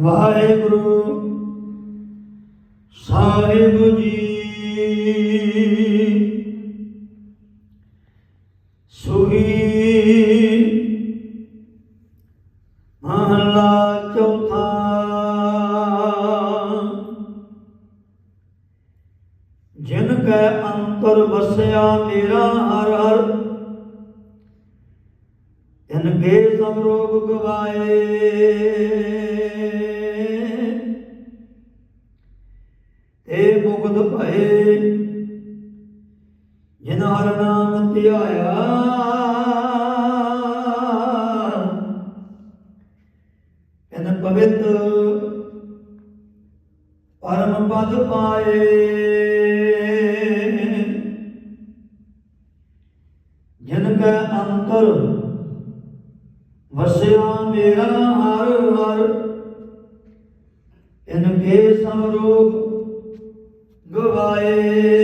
ਵਾਹਿਗੁਰੂ ਸਾਹਿਬ ਜੀ। ਸੁਹੀ ਮਹਲਾ ਚੌਥਾ। ਜਿਨ ਕੈ ਅੰਤਰ ਵਸਿਆ ਮੇਰਾ ਹਰ ਹਰ, ਤਿਨ ਕੇ ਸਭ ਰੋਗ ਗਵਾਏ। ਧਿਆਇਆ ਤਿਨ ਪਵਿੱਤ ਪਰਮ ਪਦ ਪਾਏ। ਜਿਨ ਕੈ ਅੰਤਰ ਵਸਿਆ ਮੇਰਾ ਹਰ ਹਰ, ਇਨ ਕੇ ਸਭ ਰੋਗ ਗਵਾਏ।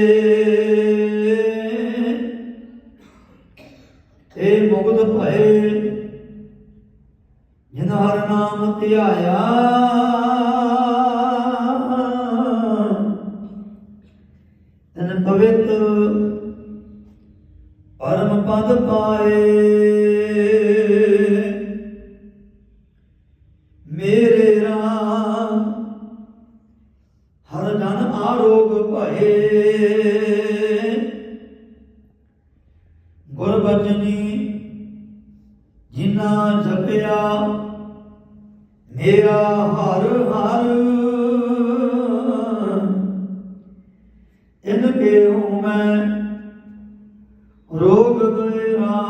ਧਿਆਇਆ ਤਨ ਪਵਿੱਤ ਪਰਮ ਪਦ ਪਾਏ। ਮੇਰੇ ਰਾਮ, ਹਰ ਜਨ ਆਰੋਗ ਭਏ। ਗੁਰਬਚਨੀ ਜਿਨਾ ਜਪਿਆ ਮੇਰਾ ਹਰ ਹਰ। ਇਨ ਕੇ ਹੂੰ ਮੈਂ ਰੋਗ ਗਏ ਰਾਮ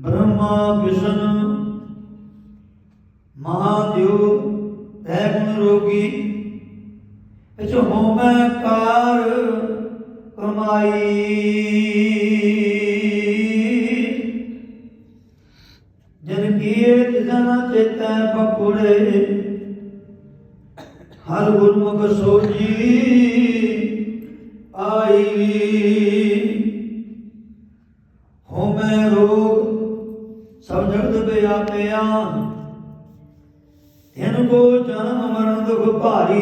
ਬ੍ਰਹਮਾ ਵਿਸ਼ਨ ਮਹਾਦੇਵ ਤੈ ਗੁਣ ਰੋਗੀ। ਇਚ ਹੋਮੈ ਕਾਰ ਕਮਾਈ। ਕੀਏ ਤਿਸਨ ਚੇਤੈ ਬਪੁੜੇ ਹਰ ਗੁਰਮੁਖ ਸੋਜੀ ਆਈ। ਹੋਮੈ ਰੋਗ ਸਭ ਜਗਤ ਵਿਆਪਿਆ ਤਿਨ ਕੋ ਜਨਮ ਮਰਨ ਦੁਖ ਭਾਰੀ।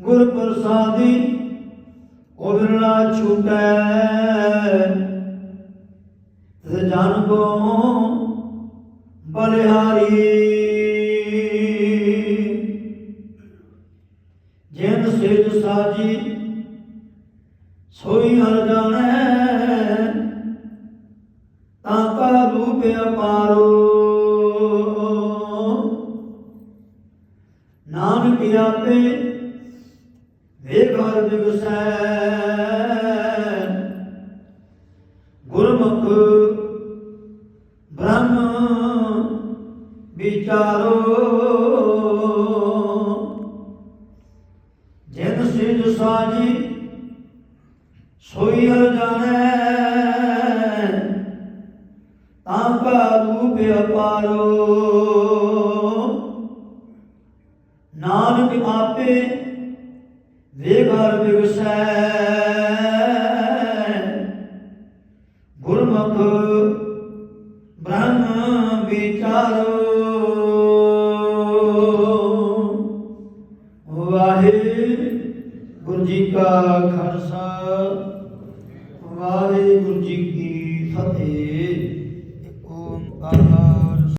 ਗੁਰ ਪ੍ਰਸਾਦੀ ਕੋ ਬਿਰਲਾ ਛੂਟੈ। ਜਨ ਕੋ ਬਲਿਹਾਰੀ। ਜਿਨ ਸਿਜ ਸਾਜੀ, ਸੋਈ ਹਰ ਜਾਣੈ। ਤਾਂ ਕਾ ਰੂਪ ਅਪਾਰੋ। ਨਾਨਕ ਆਪੇ ਵੇਖਰ ਦਿਵਸੈ ਗੁਰਮੁਖ ਵਿਚਾਰੋ। ਜਿਨ ਸਿਜ ਸਾਜੀ, ਸੋਈ ਹਰ ਜਾਣੈ। ਤਾਂ ਕਾ ਰੂਪ ਅਪਾਰੋ ਨਾਨਕ ਆਪੇ ਵੇਗਰ ਵਿਗਸੈ ਦਾ ਖਾਲਸਾ। ਵਾਹਿਗੁਰੂ ਜੀ ਕੀ ਫਤਿਹ। ਓਮ ਆਹ